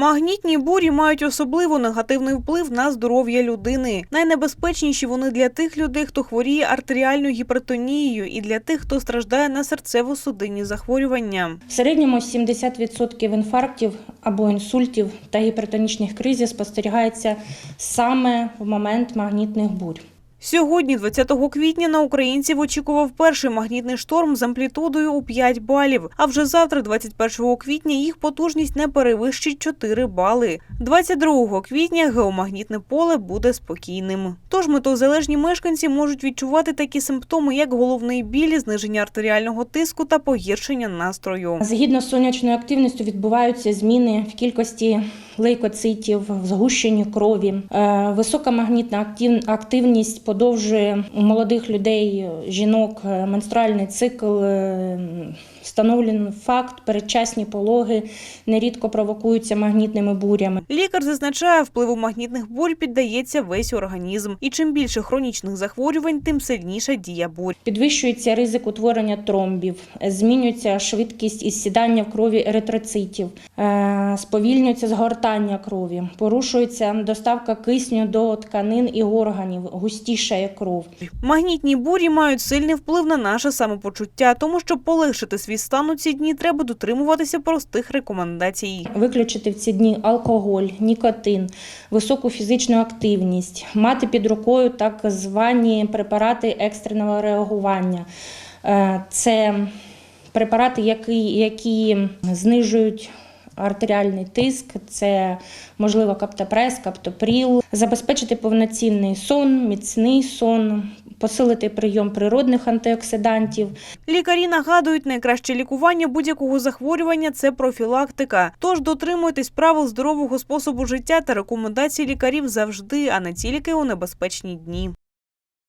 Магнітні бурі мають особливо негативний вплив на здоров'я людини. Найнебезпечніші вони для тих людей, хто хворіє артеріальною гіпертонією, і для тих, хто страждає на серцево-судинні захворювання. В середньому 70% інфарктів або інсультів та гіпертонічних кризів спостерігається саме в момент магнітних бурь. Сьогодні, 20 квітня, на українців очікував перший магнітний шторм з амплітудою у 5 балів. А вже завтра, 21 квітня, їх потужність не перевищить 4 бали. 22 квітня геомагнітне поле буде спокійним. Тож метеозалежні мешканці можуть відчувати такі симптоми, як головний біль, зниження артеріального тиску та погіршення настрою. Згідно з сонячною активністю відбуваються зміни в кількості лейкоцитів, в згущенні крові. Е, Висока магнітна активність подовжує у молодих людей, жінок е, менструальний цикл. е, Встановлений факт, передчасні пологи нерідко провокуються магнітними бурями. Лікар зазначає, впливу магнітних бурь піддається весь організм. І чим більше хронічних захворювань, тим сильніша дія бурь. Підвищується ризик утворення тромбів, змінюється швидкість із сідання в крові еритроцитів, сповільнюється згортання крові, порушується доставка кисню до тканин і органів, густішає кров. Магнітні бурі мають сильний вплив на наше самопочуття, тому щоб полегшити свій стан у ці дні, треба дотримуватися простих рекомендацій. Виключити в ці дні алкоголь, нікотин, високу фізичну активність, мати під рукою так звані препарати екстреного реагування. Е, Це препарати, які, які знижують артеріальний тиск, це можливо каптопрес, каптопріл, забезпечити повноцінний сон, міцний сон, посилити прийом природних антиоксидантів, Лікарі нагадують, найкраще лікування будь-якого захворювання це профілактика. Тож дотримуйтесь правил здорового способу життя та рекомендацій лікарів завжди, а не тільки у небезпечні дні.